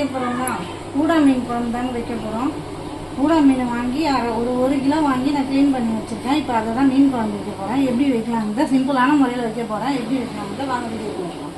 செய்ய போகிறோம்னா ஊடா மீன் குழம்பு தாங்க வைக்க போகிறோம் ஊடா மீன் வாங்கி அரை ஒரு ஒரு கிலோ வாங்கி நான் க்ளீன் பண்ணி வச்சுருக்கேன். இப்போ அதை தான் மீன் குழம்பு வைக்க போகிறேன் எப்படி வைக்கலாம்னு சிம்பிளான முறையில் வைக்க போகிறேன் எப்படி வைக்கலாம்னு வாங்க வீடியோ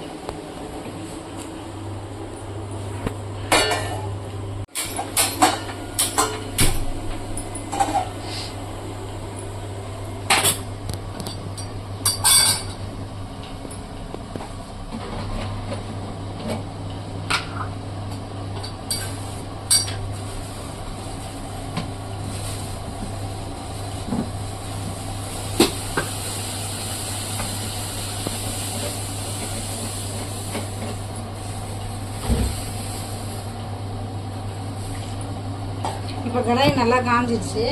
இப்போ கடாய் நல்லா காஞ்சிடுச்சு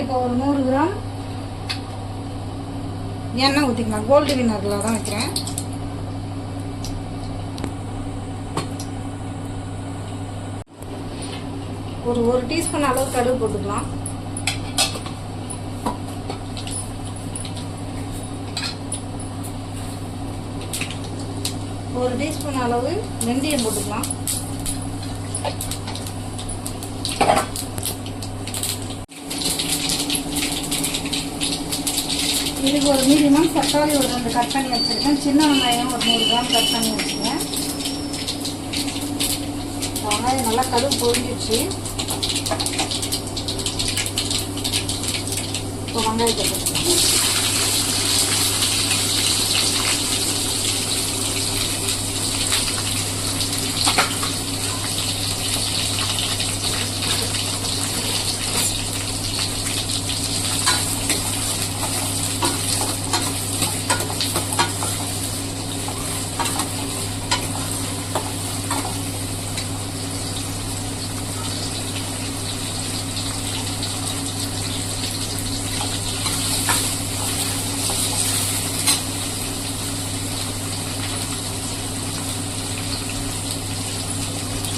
இப்போ ஒரு நூறு கிராம் எண்ணெய் ஊற்றிக்கலாம் கோல்டு வின்னரில் தான் வைக்கிறேன். ஒரு ஒரு டீஸ்பூன் அளவு கடுகு போட்டுக்கலாம். ஒரு டீஸ்பூன் அளவு வெந்தயம் போட்டுக்கலாம். இதுக்கு ஒரு மீடியமாக தக்காளி ஒரு ரெண்டு கட் பண்ணி வச்சுருக்கேன். சின்ன வெங்காயம் ஒரு நூறு கிராம் கட் பண்ணி வச்சுருக்கேன். வெங்காயம் நல்லா கடுகு பொரிஞ்சிடுச்சு. இப்போ வெங்காயத்தை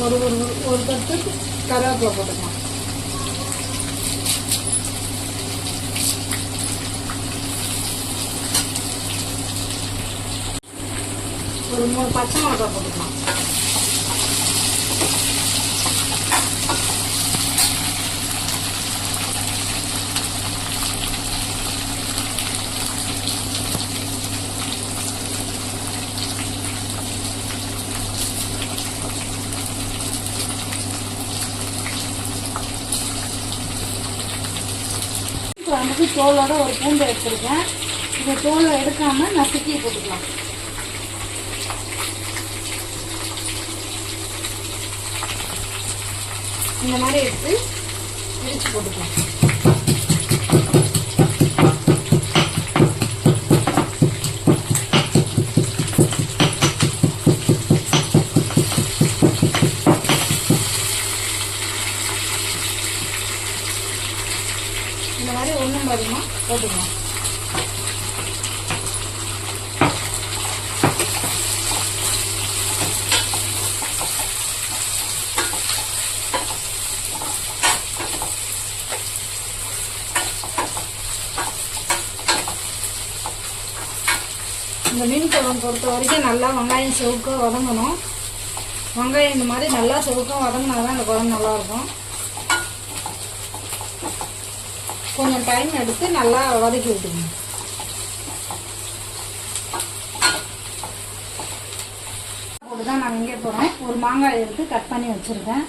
ஒரு ஒரு ஒரு கட்டு கருவேப்பிலை போட்டுக்கலாம். ஒரு மூணு பச்சை மிளகா போட்டுக்கலாம். கிராமுக்கு தோலோட ஒரு பூண்டு எடுத்துருக்கேன். இந்த தோலை எடுக்காம நசுக்கி போட்டுக்கலாம். இந்த மாதிரி எடுத்து இடிச்சு போட்டுக்கலாம். இந்த மாதிரி ஒன்றும் பாதிமா போட்டுக்கலாம். இந்த மீன் குழம்பு பொறுத்த வரைக்கும் நல்லா வெங்காயம் செவுக்க வதங்கணும். வெங்காயம் இந்த மாதிரி நல்லா செவுக்க வதங்கினா தான் இந்த குழம்பு நல்லாயிருக்கும் கொஞ்சம் டைம் எடுத்து நல்லா வதக்கி விட்டுக்கணும் போட்டு தான் நான் இங்கே போகிறோம் ஒரு மாங்காய் எடுத்து கட் பண்ணி வச்சுருக்கேன்.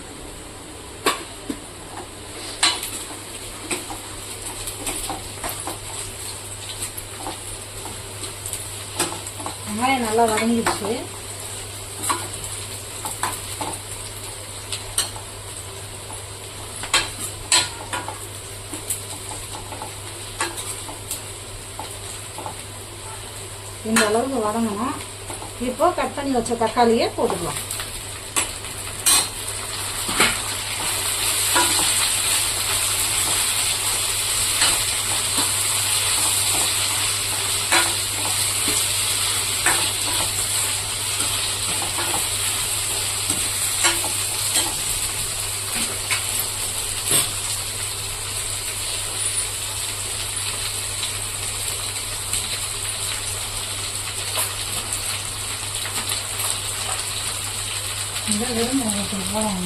வெங்காயம் நல்லா வதங்கிடுச்சு. இந்த அளவுக்கு வதங்கணும் இப்போ கட் பண்ணி வச்ச தக்காளியை போட்டுக்கலாம். இந்த வெறும் மிளகாத்தூள் போடலாம்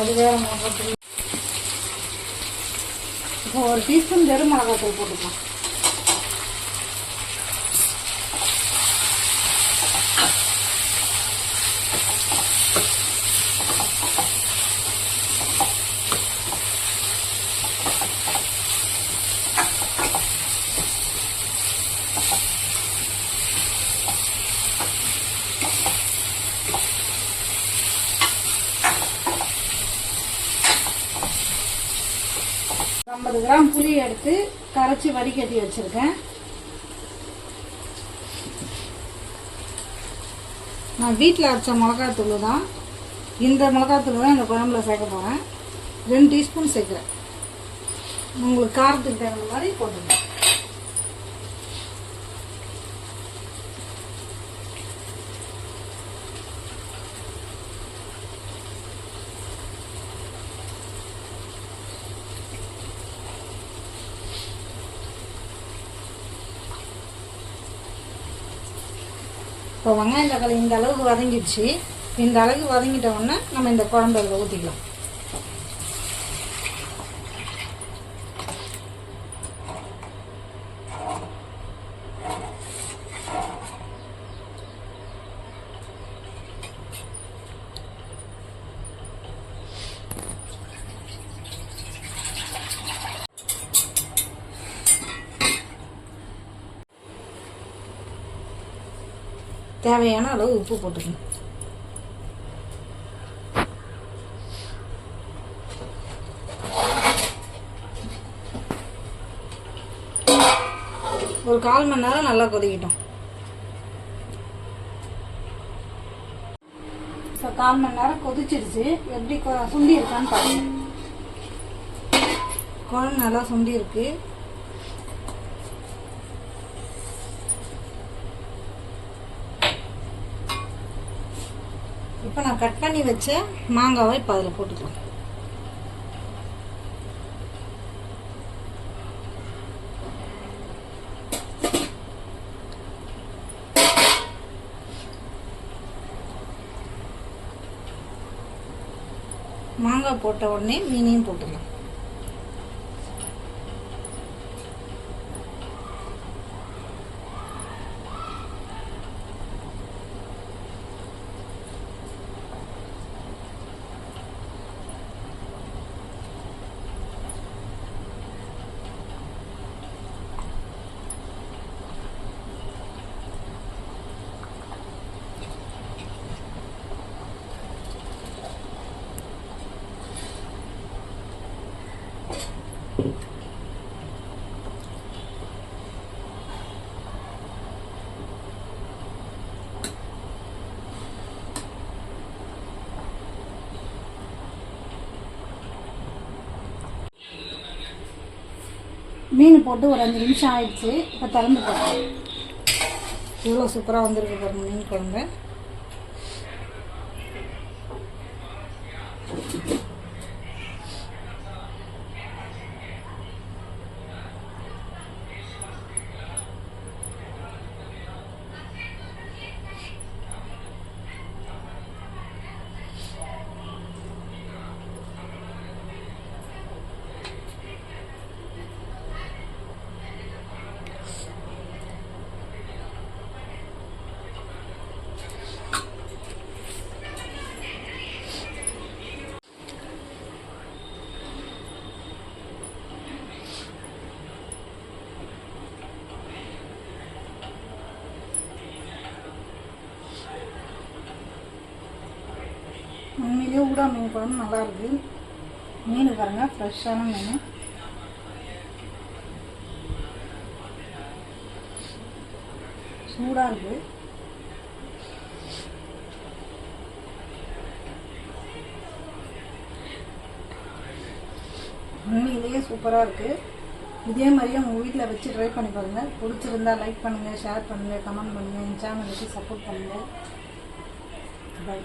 அது வேறு மிளகாத்தூள். இப்போ ஒரு டீஸ்பூன் வெறும் மிளகாத்தூள் போட்டுக்கலாம். ஐம்பது கிராம் புளி எடுத்து கரைச்சி வடிகட்டி வச்சுருக்கேன். நான் வீட்டில் அரைச்ச மிளகாத்தூள் தான். இந்த மிளகாத்தூள் தான் இந்த குழம்புல சேர்க்க போகிறேன் ரெண்டு டீஸ்பூன் சேர்க்குறேன் உங்களுக்கு காரத்துக்கு தகுந்த மாதிரி போட்டுக்கலாம் இப்போ வெங்காயம் தக்காளி இந்த அளவுக்கு வதங்கிடுச்சு. இந்த அளவுக்கு வதங்கிட்ட உடனே நம்ம இந்த குழம்பு அதில் ஊற்றிக்கலாம் தேவையான அளவு உப்பு போட்டுக்கணும். ஒரு கால் மணி நேரம் நல்லா கொதிக்கட்டும். இப்போ கால் மணி நேரம் கொதிச்சிருச்சு. எப்படி சுண்டி இருக்கான்னு பாருங்க. குழம்பு நல்லா சுண்டி இருக்கு. இப்போ நான் கட் பண்ணி வச்ச மாங்காவை இப்போ அதில் போட்டுக்கலாம். மாங்காய் போட்ட உடனே மீனையும் போட்டுக்கலாம். மீன் போட்டு ஒரு அஞ்சு நிமிஷம் ஆயிடுச்சு இப்போ திறந்து போட்டேன் இவ்வளோ சூப்பராக வந்திருக்கு பாருங்க மீன் குழம்பு. உண்மையிலேயே ஊடா மீன் குழம்பு நல்லா இருக்கு. மீன் பாருங்க ஃப்ரெஷ்ஷான மீன். சூடாக இருக்கு. உண்மையிலேயே சூப்பராக இருக்கு. இதே மாதிரியே உங்கள் வீட்டில் வச்சு ட்ரை பண்ணி பாருங்கள் பிடிச்சிருந்தா லைக் பண்ணுங்கள் ஷேர் பண்ணுங்கள் கமெண்ட் பண்ணுங்கள் என் சேனலுக்கு சப்போர்ட் பண்ணுங்கள் பை